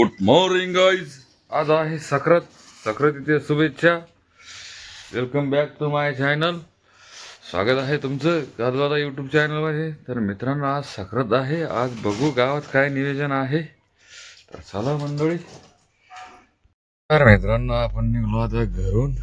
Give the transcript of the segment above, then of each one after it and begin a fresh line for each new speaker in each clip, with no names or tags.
Good morning guys आज आहे सक्रत. सक्रतीचे शुभेच्छा. Welcome back to my channel स्वागत आहे तुमचं गाजवाला यूट्यूब चॅनलमध्ये तर मित्रांनो आज सक्रत आहे. आज बघू गावात काय नियोजन आहे. तर चला मंडळी. तर मित्रांनो आपण निघलो आता घरून.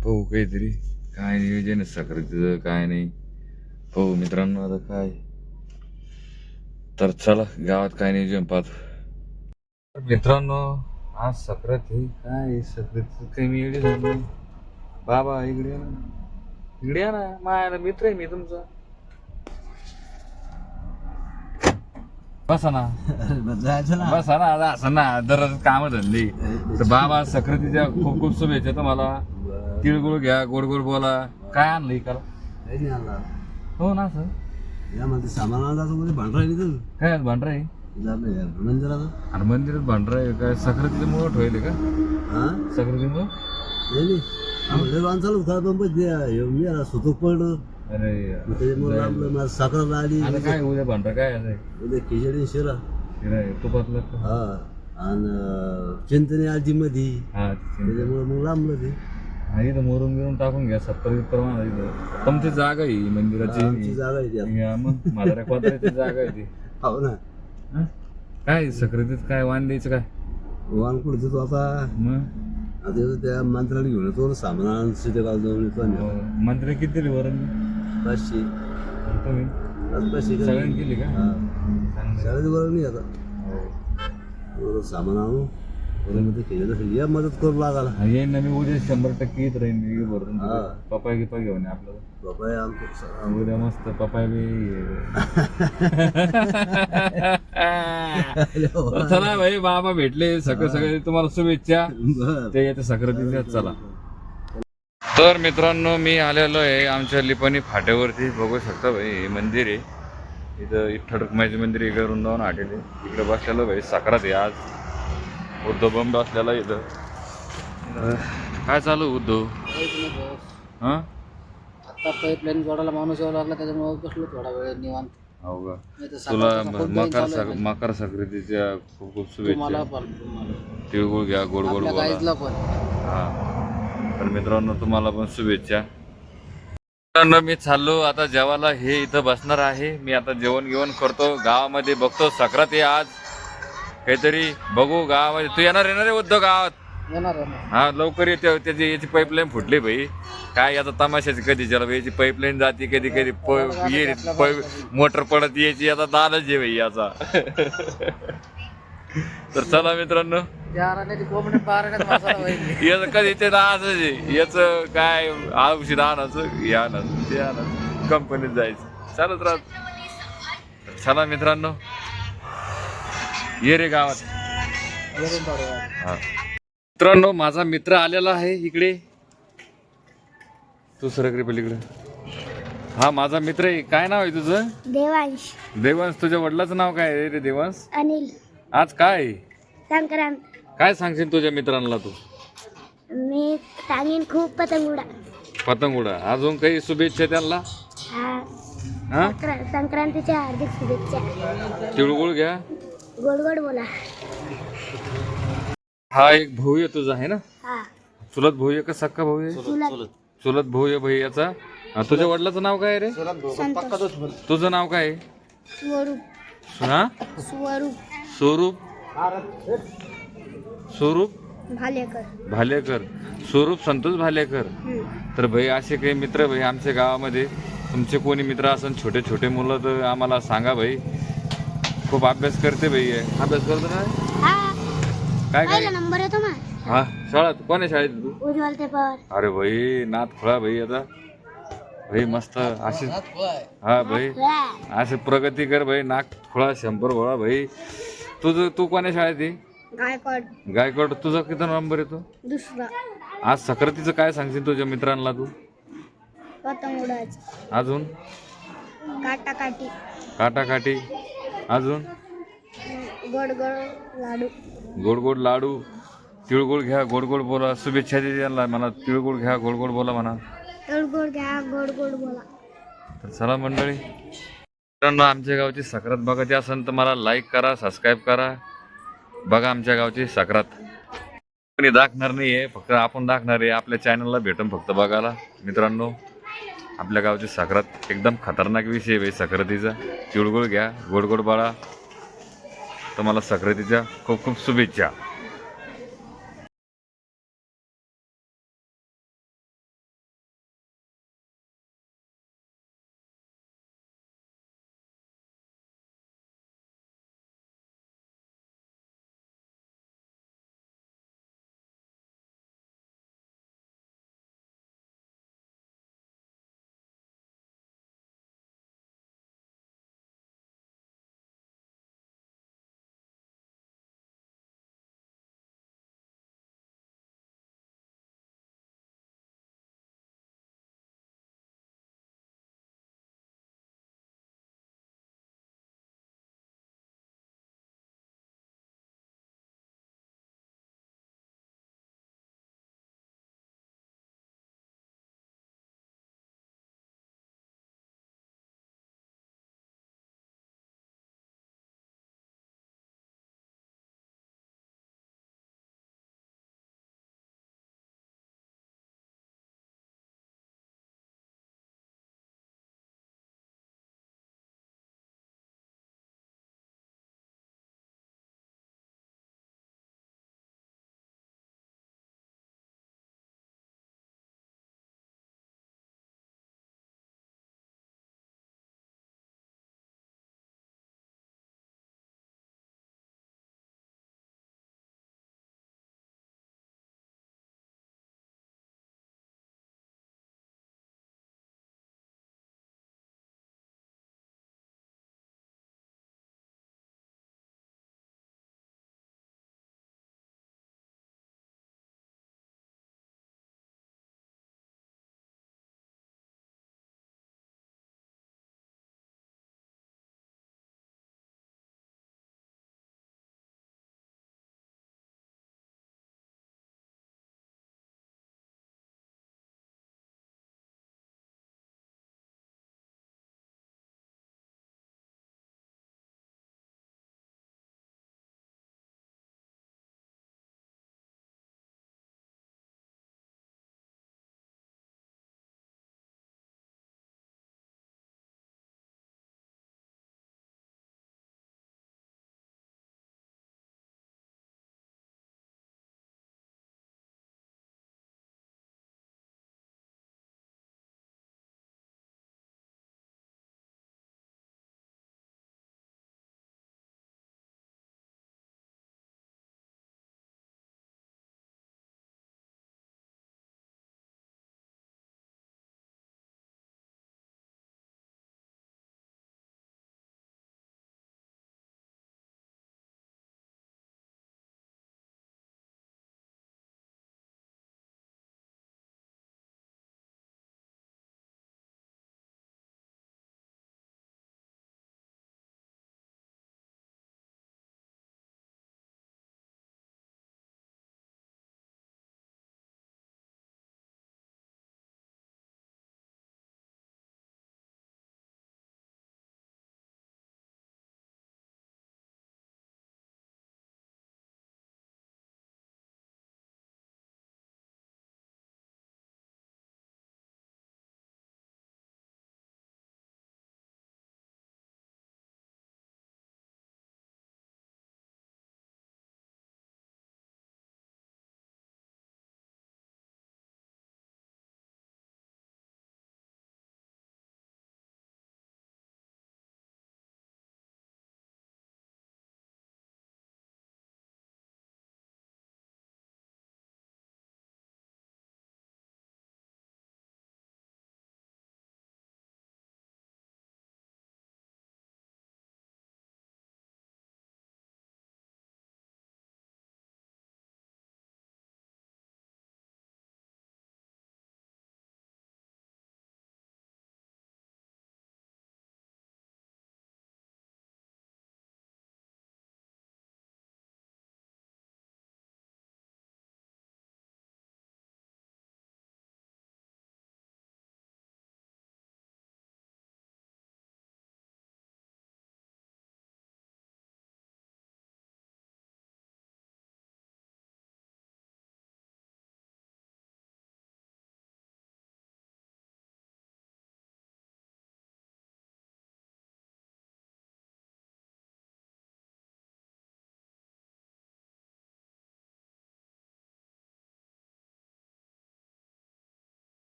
पाहू काहीतरी. काय नियोजन आहे सक्रतीचं काय नाही. पाहू मित्रांनो आता काय. तर चला गावात काय नियोजन पाहतो. मित्रांनो आज सक्रात आहे काय सक्रात काही मी एवढी झाली. बाबा इकडे या ना. इकडे या ना माझ्या मित्र आहे मी तुमचा. बसा ना.
जायचं ना.
बसा ना आता असं ना दररोज काम धंदे. तर बाबा सक्रातीच्या खूप खूप शुभेच्छा तुम्हाला. तिळगुळ घ्या गोड गोड बोला. काय आणलं इकाला
काही नाही आणला.
हो ना सर
यामध्ये सामान आणला भांडरा आहे
काय भांडरा आहे?
मंदिराचं
आणि मंदिरात भांडरा आहे काय? सक्रातीचं मुळ ठेवले का?
हा? नाही आम्हाला लय चालू खा पण मी सुतूक पडलं.
अरे
मग त्याच्यामुळे आपलं साखर आली.
आता काय उद्या भांडरा? काय आहे?
उद्या खिचडी शिरा.
शिरा आहे, तुपातलं का?
हा. आणि चिंतने आजी मध्ये
हा ते-
त्याच्यामुळे मग लांबलं ते.
हा, इथं मोरून बिरून टाकून घ्या. सत्तर इथं. तुमची जागा आहे ही
आमची
मंदिराची
जागा आहे ती.
या मग. माझ्या कोताऱ्याची जागा आहे ती.
हो ना?
काय सक्रितीत काय वाण द्यायचं काय?
वाण कुठं देतो आता
मग?
आता त्या मंत्राला घेऊन येतो ना सामान सिटे गाव जाऊन येतो आणि
हो, मंत्री किती दिली वरण
पाचशे.
तुम्ही?
आज पाचशे का?
सगळ्यांनी केली का?
हा.
चांगलं.
शाळेत बरं नाही आता.
हो.
सामान आणू. केलेलं या मदत करू लागाला
हा, येईन ना मी उद्या शंभर टक्के येत राहीन मी भरून
हा.
पपाय गिपा घेऊन ये आपल्याला.
बाबा हे आमचं.
उद्या मस्त पपाय बी तर चला भाई बाबा भेटले सगळे सगळे तुम्हाला शुभेच्छा.
बरं.
ते येते सक्रातीच्या चला. तर मित्रांनो मी आलेलो आहे आमच्या लिपाणी फाट्यावरती. बघू शकता भाई हे मंदिर आहे. इथं इठ्ठल रुक्माईचं मंदिर इकडे वृंदावन हॉटेल आहे इकडे बसलेलो भाई सक्रात आहे आज. उद्धव बंब असलेला इथं. काय चालू उद्धव? हां?
आता पाईपलाईन जोडायला माणूस यावं लागला त्याच्यामुळे बसलो थोडा वेळ निवांत.
हो का? तुला मकर सक. मकर संक्रांतीच्या खूप खूप शुभेच्छा.
पण.
तिळगुळ घ्या गोड गोड बोला.
पण.
हा. तर मित्रांनो तुम्हाला पण शुभेच्छा. मित्रांनो मी चाललो आता जेवायला हे इथं बसणार आहे. मी आता जेवण घेऊन करतो. गावामध्ये बघतो सक्रात आहे आज. काहीतरी बघू गावामध्ये. तू येणार येणार आहे उद्धव गावात?
येणार येणार.
हा लवकर येते त्याची याची पाईपलाईन फुटली भाई काय आता तमाशाची कधी चला याची पाईपलाईन जाते कधी कधी प- ये मोटर पडत यायची आता दालच आहे भाई याचा. तर चला मित्रांनो.
त्या कोंबडी मसाला होईल
याचं कधी ते असंच आहे. याचं काय औषध आणायचं? हे आणायचं ते आणायचं. कंपनीत जायचं. चालत राहत. चला मित्रांनो. ये रे गावात. हा. मित्रांनो माझा मित्र आलेला आहे इकडे. तू सरकरे पलीकडे. हा माझा मित्र आहे. काय नाव आहे तुझं?
देवांश.
देवांश तुझ्या वडिलाचं नाव काय आहे रे देवांश?
अनिल.
आज काय?
संक्रांत.
काय सांगशील तुझ्या मित्रांना तू?
मी सांगेन खूप पतंग उडा
पतंग उडा अजून काही शुभेच्छा त्यांना?
हा? सक्रा- संक्रांतीच्या हार्दिक शुभेच्छा.
तिळगुळ घ्या.
गोड गोड बोला.
हा एक भाऊ आहे तुझा आहे ना?
हा.
चुलत भाऊ आहे का सक्का भाऊ आहे? चुलत भाऊ आहे भाई याचा. हा, तुझ्या वडिलाचं नाव काय आहे रे
संतोष.
तुझं नाव काय? आहे
स्वरूप
हा?
स्वरूप.
स्वरूप? स्वरूप?
भालेकर.
भालेकर. स्वरूप संतोष भालेकर.
हम्म.
तर भाई असे काही मित्र भाई आमच्या गावामध्ये? तुमचे कोणी मित्र असन? छोटे छोटे मुलं तर आम्हाला सांगा भाई. खूप अभ्यास करते भाई हे. अभ्यास करतो ना
हा.
काय काय?
पहिला नंबर येतो मग
हा शाळेत? कोण्या शाळेत तू?
उज्ज्वल पेपर
अरे भाई नाथ खुळा भाई आता. भाई मस्त अशी हा भाई असे प्रगती कर भाई नाक खुळा शंभर गोळा भाई तुझं तू कोण्या शाळेत आहे?
गायकवाड.
गायकवाड तुझा किती नंबर येतो
दुसरा.
आज सक्रातीचं काय सांगशील तुझ्या मित्रांना तू?
पतंग उडायचं.
अजून?
काटा काटी
काटाकाटी अजून?
गोड गोड लाडू.
गोड गोड लाडू. तिळगुळ घ्या गोड गोड बोला. शुभेच्छा दे त्यांना मला तिळगुळ घ्या गोड गोड बोला म्हणा.
गोड घ्या गोड गोड बोला.
तर चला मंडळी. मित्रांनो आमच्या गावची सक्रात बघायची असेल तर मला लाईक करा सबस्क्राईब करा. बघा आमच्या गावची सक्रात. कोणी दाखणार नाहीये फक्त आपण दाखणार आहे. आपल्या चॅनलला भेटून फक्त बघायला. मित्रांनो आपल्या गावची साखरात एकदम खतरनाक विषय आहे साखरतीचा. तिळगुळ घ्या गोड गोड बाळा. तुम्हाला साखरतीच्या खूप खूप शुभेच्छा.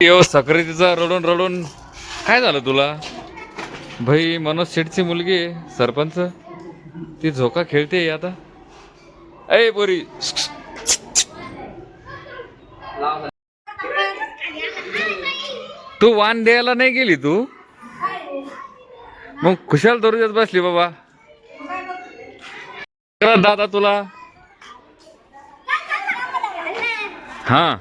यो सक्रितीचा रडून रडून काय झालं तुला? भाई मनोज शेठची मुलगी आहे सरपंच. ती झोका खेळते आता. ए पोरी. तू वाण द्यायला नाही गेली तू? मग खुशाल दरोज्यात बसली बाबा. दादा तुला? हा.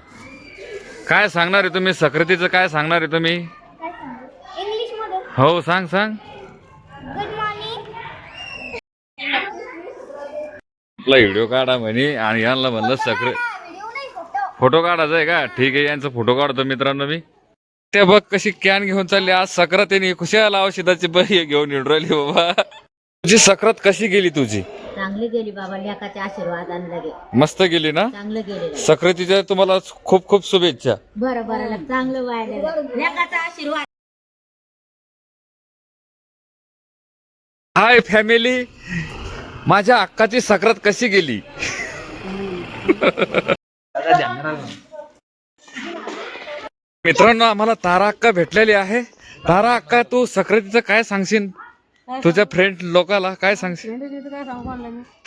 काय सांगणार आहे तुम्ही? सक्रितीचं काय सांगणार आहे तुम्ही?
इंग्लिशमध्ये
हो सांग सांग.
गुड
आपला व्हिडिओ काढा म्हणे आणि यांना म्हणलं सक्रे
फोटो
काढायचा आहे का? ठीक आहे यांचा फोटो काढतो मित्रांनो मी. ते बघ कशी कॅन घेऊन चालली. आज सक्रात यांनी खुशाल औषधाची बही घेऊन येऊन राहिली बाबा. तुझी सक्रात कशी गेली तुझी?
चांगली गेली बाबा लेखाचे आशीर्वादाने लगे.
मस्त गेली ना?
चांगलं
सक्रातीच्या तुम्हाला खूप खूप शुभेच्छा.
बरं बरं लग चांगलं व्हायला लेखाचा आशीर्वाद.
हाय फॅमिली माझ्या अक्काची सक्रात कशी गेली? मित्रांनो आम्हाला तारा अक्का भेटलेली आहे. तारा अक्का तू सक्रातीचं काय सांगशील? तुझ्या फ्रेंड लोकाला काय सांगशील?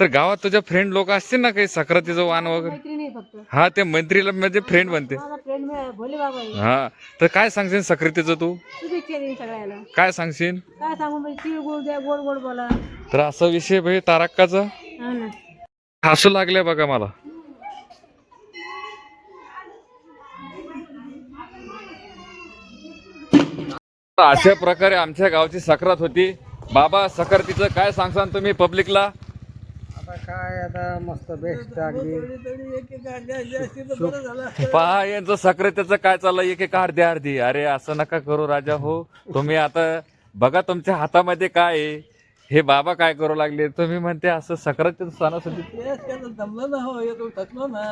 तर गावात तुझ्या फ्रेंड लोक असतील ना काही? सक्रातीचं वाण वगैरे? हा ते मंत्रीला म्हणजे फ्रेंड बनते.
भोले बाबा आहे.
हा तर काय सांगशील सक्रातीचं तू?
शुभेच्छा देईन सगळ्याला
काय सांगशील?
काय सांगू म्हणजे तिळ गोड द्या गोड गोड बोला.
तर असा विषय भाई तारक्काचा?
हा ना.
हसू लागले बघा मला. अशा प्रकारे आमच्या गावची सक्रात होती. बाबा सक्रातीचं काय सांगसान तुम्ही पब्लिकला?
आता काय आता मस्त बेस्ट अगदी.
पहा यांचं सक्रियतेचं काय चाललंय? एक एक अर्धी अर्धी. अरे असं नका करू राजा हो. तुम्ही आता बघा तुमच्या हातामध्ये काय आहे. हे बाबा काय करू लागले? तुम्ही म्हणते असं सक्रियतेचं सणासुदी.
जमलं ना हो. येतो थकलो ना.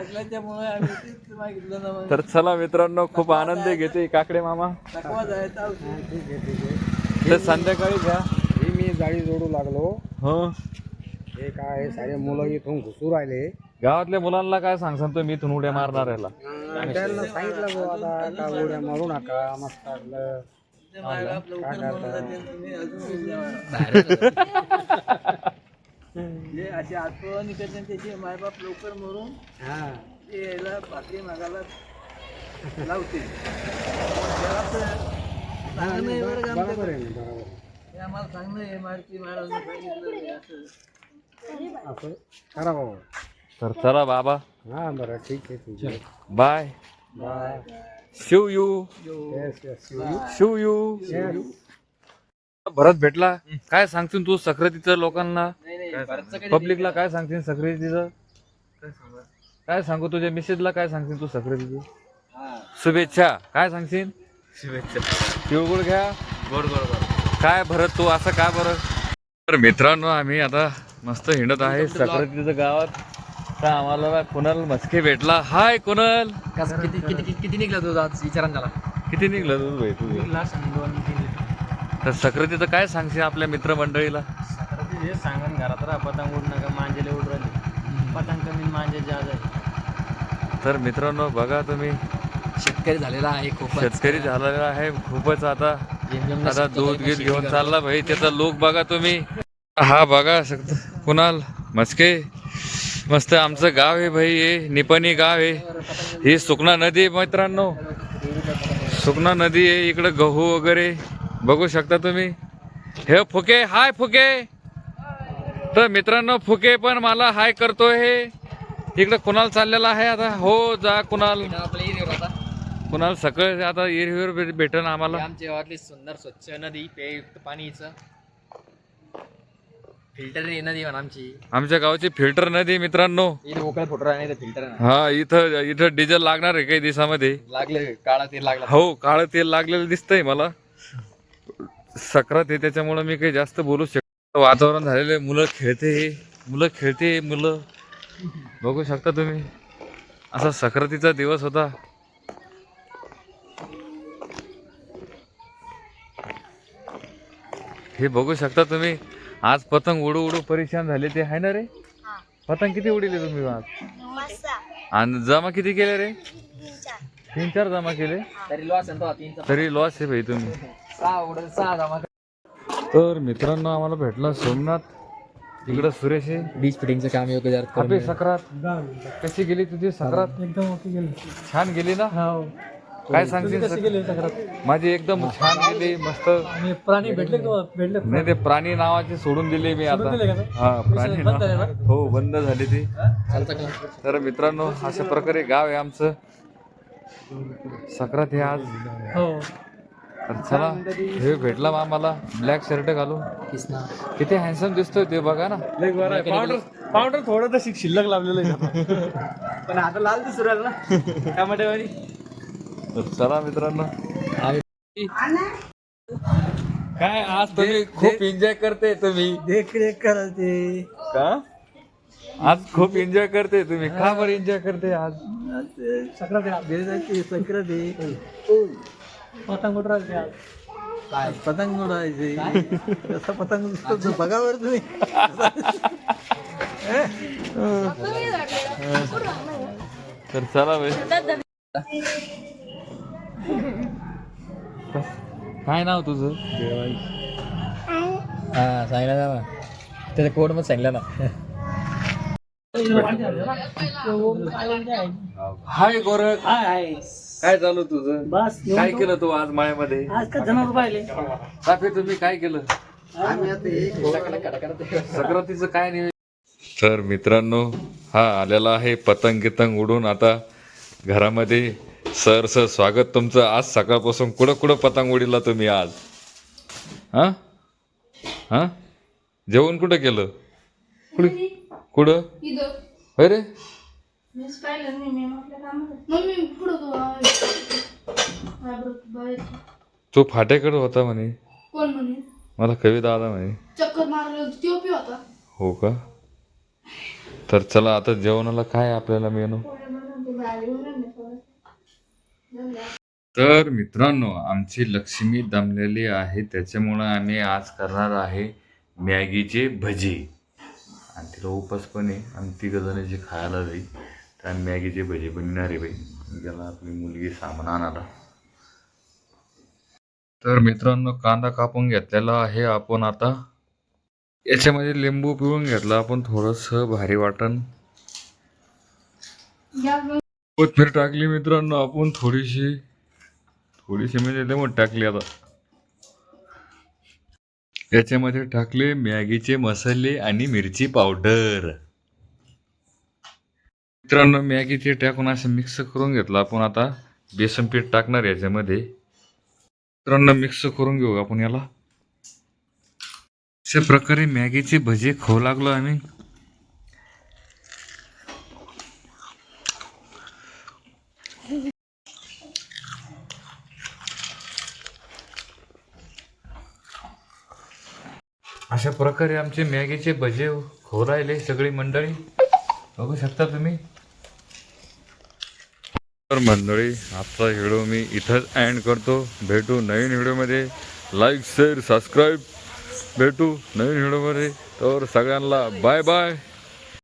असल्याच्यामुळे आम्ही तेच मागितलं ना मग.
तर चला मित्रांनो खूप आनंद घेते. काकडे मामा.
थकवा जायचा. ठीक आहे ठीक आहे.
तर संध्याकाळी घ्या.
ही मी जाळी जोडू लागलो.
हो.
हे काय सारे मुलं इथून घुसू राहिले.
गावातल्या मुलांना काय सांगसान तुम्ही इथून उड्या मारणार याला?
त्यांना सांगितलं भाऊ आता का उड्या मारू नका मस्त आपलं. काय करता? त्याचे मायबाप लवकर मरून ते यायला भाकरी मागायला त्याला तर सांगणं आहे बरं का आमच्याकडे. हे आम्हाला सांगणं आहे मारुती महाराजांनी सांगितलं आहे असं. असं करा बाबा.
तर चला बाबा.
हा बरं ठीक आहे आहे.
बाय.
बाय.
शिव यू
yes yes
Shiv you Bharat भेटला. काय सांगतील तू सक्रितीचं लोकांना? पब्लिकला काय सांगतील सक्रितीचं? काय सांगू? तुझ्या मिसेसला काय सांगतील तू सक्रितीचं? शुभेच्छा. काय सांगशील? तिळगुळ घ्या. गोड गोड काय भरत तू? असं काय बरं? तर मित्रांनो आम्ही आता मस्त हिंडत आहे सक्रितीचं गावात. तर आम्हाला कुणाल मस्के भेटला. हाय कुणाल.
किती किती किती निघला तुझा आज? विचारान झाला
किती निघलं दूध भाई?
तीन.
तर सक्रितीचं काय सांगशील आपल्या मित्रमंडळीला?
हे सांगन घरात राहा पतंग उड नका मांजेले उड राहिले. पतंग कमी मांजे जाज आहे.
तर मित्रांनो बघा तुम्ही.
शेतकरी झालेला आहे खूप
शेतकरी झालेला आहे खूपच आता. आता दूध गीत घेऊन चालला भाई त्याचा लुक बघा तुम्ही. हा बघा शकता कुणाल? मस्के. मस्त आमचं गाव आहे भाई हे निपणी गाव आहे. ही सुकणा नदी आहे मित्रांनो. सुकणा नदी आहे इकडं गहू वगैरे. बघू शकता तुम्ही. हे फुके हाय फुके. तर मित्रांनो फुके पण मला हाय करतोय हे. इकडं कुणाल चाललेला आहे आता. हो जा कुणाल. कुणाल सकाळ आता एरियावर भेटन आम्हाला.
आमच्या गावातली सुंदर स्वच्छ नदी पेयुक्त पाणीचं. फिल्टर नदी म्हणा आमची.
आमच्या गावची फिल्टर नदी मित्रांनो.
इथे वोकळ फुटर आहे फिल्टर
हा इथं इथं डिझेल लागणार आहे काही दिवसामध्ये.
लागले काळा तेल लागला.
हो काळं तेल लागलेलं दिसतंय मला. सक्रात आहे त्याच्यामुळं मी काही जास्त बोलू शकतो वातावरण झालेलं आहे मुलं खेळते मुलं खेळते मुलं. बघू शकता तुम्ही. असा सक्रातीचा दिवस होता. हे बघू शकता तुम्ही. आज पतंग उडू उडू परेशान झाले ते आहे ना रे? पतंग किती उडीले तुम्ही आज?
मस्त
आणि जमा किती केले रे? तीन चार. जमा केले?
तरी लॉस
तरी लॉस आहे भाई तुम्ही.
सहा जमा
तर मित्रांनो आम्हाला भेटला सोमनाथ. इकडं सुरेश आहे.
बीच फिटिंगचं काम योग्य
आपली सक्रात कशी गेली तुझी सक्रात
एकदम ओके गेलं.
छान गेली ना?
हो.
काय सांगशील माझी एकदम छान गेली मस्त.
आणि प्राणी भेटले का भेटले
नाही ते प्राणी नावाचे सोडून दिले मी आता. हा प्राणी नाव हो बंद झाले ते. तर मित्रांनो अशा प्रकारे गाव आहे आमचं. सक्रात हे आज.
हो.
तर चला हे भेटला बा आम्हाला. ब्लॅक शर्ट घालून. किती हँडसम दिसतोय ते बघा ना.
पावडर पावडर थोडं तर शिल्लक लावलेलं आहे पण आता लाल दिसू राहिलं ना. टमाटेवाली
तर चला मित्रांनो.
काय आज
तुम्ही खूप एन्जॉय करते तुम्ही.
देख रेख करायचे
का? आज खूप एन्जॉय करते तुम्ही. का बरं एन्जॉय करते आज?
संक्रांती संक्रांती. पतंग उडवायचे आज. काय? पतंग उडवायचे. कसा पतंग बघा बरं तुम्ही.
तर चला बाई. काय नाव तुझं?
हा सांगितलं ना त्याच्या कोडमध्ये सांगितलं ना.
हाय गोरख.
हाय हाय.
काय चालू तुझं?
बस
काय केलं तू आज माळ्यामध्ये
आज का जनावर पाहिले?
साफे तुम्ही काय केलं? सक्रातीचं काय नियोजन तर मित्रांनो हा आलेला आहे पतंग गितंग उडून आता घरामध्ये सरस स्वागत तुमचं. आज सकाळपासून कुठं कुठं पतंग उडीला तुम्ही आज? हा? हा? जेवण कुठं केलं? कुठे? कुठं? होय रे? तो फाट्याकडे होता म्हणे. मला कविता आला म्हणे.
चक्कर मारलं तो पी होता.
हो का? तर चला आता जेवणाला काय आपल्याला मेनू? तर मित्रांनो आमची लक्ष्मी दमलेली आहे. त्याच्यामुळं आम्ही आज करणार आहे मॅगीचे भजी. आणि तिला उपास पण आहे. आणि ती जण जे खायला जाईल तर आम्ही मॅगीचे भजी बनणार आहे बाई. गेला आपली मुलगी सामान आणायला. तर मित्रांनो कांदा कापून घेतलेला आहे आपण आता. याच्यामध्ये लिंबू पिळून घेतला आपण थोडंसं भारी वाटण. कोथमीर टाकली मित्रांनो आपण थोडीशी थोडीशी म्हणजे लिंबू टाकली आता. याच्यामध्ये टाकले मॅगीचे मसाले आणि मिरची पावडर. मित्रांनो मॅगीचे टाकून असं मिक्स करून घेतलं आपण आता. बेसन पीठ टाकणार याच्यामध्ये. मित्रांनो मिक्स करून घेऊ आपण याला. अशा प्रकारे मॅगीचे भजे खाऊ लागलो आम्ही. अशा प्रकारे आमचे मॅगीचे भजे हो राहिले सगळी मंडळी. बघू शकता तुम्ही. तर मंडळी आजचा व्हिडिओ मी इथंच अँड करतो. भेटू नवीन व्हिडिओमध्ये लाईक शेअर सबस्क्राईब भेटू नवीन व्हिडिओमध्ये तर सगळ्यांना बाय बाय